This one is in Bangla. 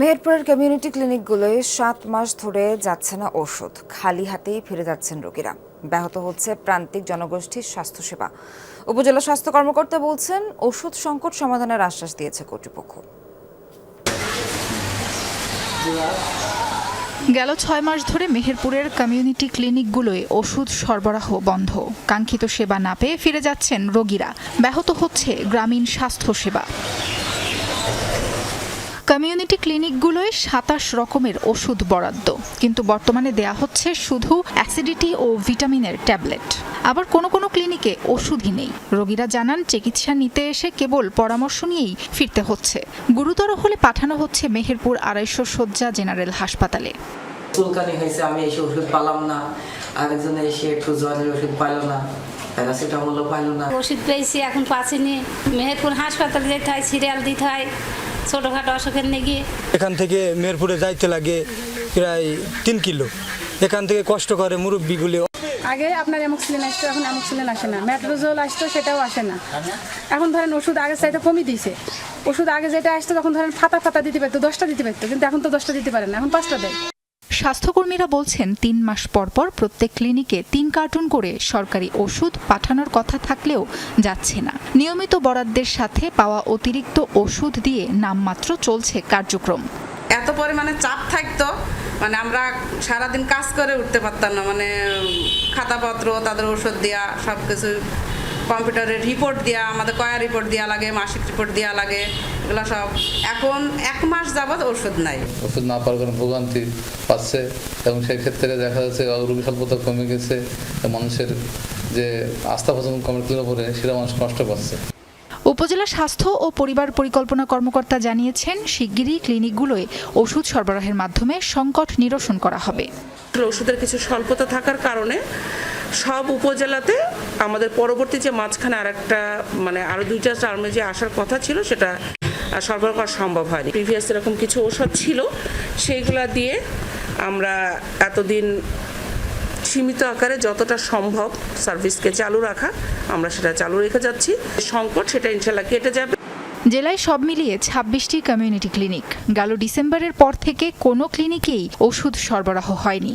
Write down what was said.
মেহেরপুরের কমিউনিটি ক্লিনিকগুলোয় সাত মাস ধরে যাচ্ছে না ওষুধ। খালি হাতেই ফিরে যাচ্ছেন রোগীরা। ব্যাহত হচ্ছে প্রান্তিক জনগোষ্ঠীর স্বাস্থ্যসেবা। উপজেলা স্বাস্থ্য কর্মকর্তা বলছেন, ওষুধ সংকট সমাধানের আশ্বাস দিয়েছে কর্তৃপক্ষ। গেল ছয় মাস ধরে মেহেরপুরের কমিউনিটি ক্লিনিকগুলোয় ওষুধ সরবরাহ বন্ধ। কাঙ্ক্ষিত সেবা না পেয়ে ফিরে যাচ্ছেন রোগীরা। ব্যাহত হচ্ছে গ্রামীণ স্বাস্থ্যসেবা। কমিউনিটি ক্লিনিকগুলোয় সাতাশ রকমের ওষুধ বরাদ্দ। কিন্তু বর্তমানে দেয়া হচ্ছে শুধু অ্যাসিডিটি ও ভিটামিনের ট্যাবলেট। আবার কোনো কোনো ক্লিনিকে ওষুধই নেই। রোগীরা জানান চিকিৎসা নিতে এসে কেবল পরামর্শ নিয়েই ফিরতে হচ্ছে। গুরুতর হলে পাঠানো হচ্ছে মেহেরপুর আড়াইশো শয্যা জেনারেল হাসপাতালে। চুলকানি হয়েছে আমি এসে ওষুধ পালাম না। আরেকজন এসে একটু জ্বরের ওষুধ পাইলো না। প্যারাসিটামলও পাইলো না। ওষুধ পেয়েছি এখন পাচ্ছিনি মেহেরপুর হাসপাতালে যেতে হয় সিরিয়াল দিতে হয়। ছোটোখাটো অসুখের নাকি? এখান থেকে মেরপুরে যাইতে লাগে প্রায় তিন কিলো। এখান থেকে কষ্ট করে মুরব্বীগুলি। আগে আপনার অ্যামোক্সিলিন আসতো এখন অ্যামোক্সিলিন আসে না। ম্যাট্রোজল আসতো সেটাও আসে না। এখন ধরেন ওষুধ আগের চাইতে কমিয়ে দিয়েছে। ওষুধ আগে যেটা আসতো তখন ধরেন ফাতা ফাতা দিতে পারতো দশটা দিতে পারতো কিন্তু এখন তো দশটা দিতে পারে না এখন পাঁচটা দেয়। স্বাস্থ্যকর্মীরা বলছেন, তিন মাস পর পর প্রত্যেক ক্লিনিকে তিন কার্টুন করে সরকারি ওষুধ পাঠানোর কথা থাকলেও যাচ্ছে না। নিয়মিত বরাদ্দের সাথে পাওয়া অতিরিক্ত ওষুধ দিয়ে নামমাত্র চলছে কার্যক্রম। এত পরিমাণে চাপ থাকতো মানে আমরা সারাদিন কাজ করে উঠতে পারতাম না মানে খাতাপত্র, তাদের ওষুধ দেওয়া সব কিছু কম্পিউটারের রিপোর্ট দেওয়া আমাদের কয়া রিপোর্ট দেওয়া লাগে মাসিক রিপোর্ট দেওয়া লাগে এগুলো সব। এখন এক মাস যাবৎ ওষুধ নাই। ওষুধ না পাওয়ার কারণে ভোগান্তি পাচ্ছে এবং সেই ক্ষেত্রে দেখা যাচ্ছে রোগী স্বল্পতা কমে গেছে মানুষের যে আস্থা ভোজন কমিটির উপরে সেটা মানুষ কষ্ট পাচ্ছে উপজেলা স্বাস্থ্য ও পরিবার পরিকল্পনা কর্মকর্তা জানিয়েছেন শিগগিরই ক্লিনিকগুলোয় ওষুধ সরবরাহের মাধ্যমে সংকট নিরসন করা হবে। ওষুধের কিছু স্বল্পতা থাকার কারণে সব উপজেলাতে আমাদের পরবর্তী যে মাঝখানে আর একটা মানে আরও দুইটা টার্মে যে আসার কথা ছিল, সেটা সরবরাহ করা সম্ভব হয়নি। প্রিভিয়াস এরকম কিছু ওষুধ ছিল, সেইগুলা দিয়ে আমরা এতদিন সীমিত আকারে যতটা সম্ভব সার্ভিসকে চালু রাখা, আমরা সেটা চালু রেখে যাচ্ছি। সংকট, সেটা ইনশাল্লাহ কেটে যাবে। জেলায় সব মিলিয়ে ছাব্বিশটি কমিউনিটি ক্লিনিক গেল ডিসেম্বরের পর থেকে কোনো ক্লিনিকেই ওষুধ সরবরাহ হয়নি।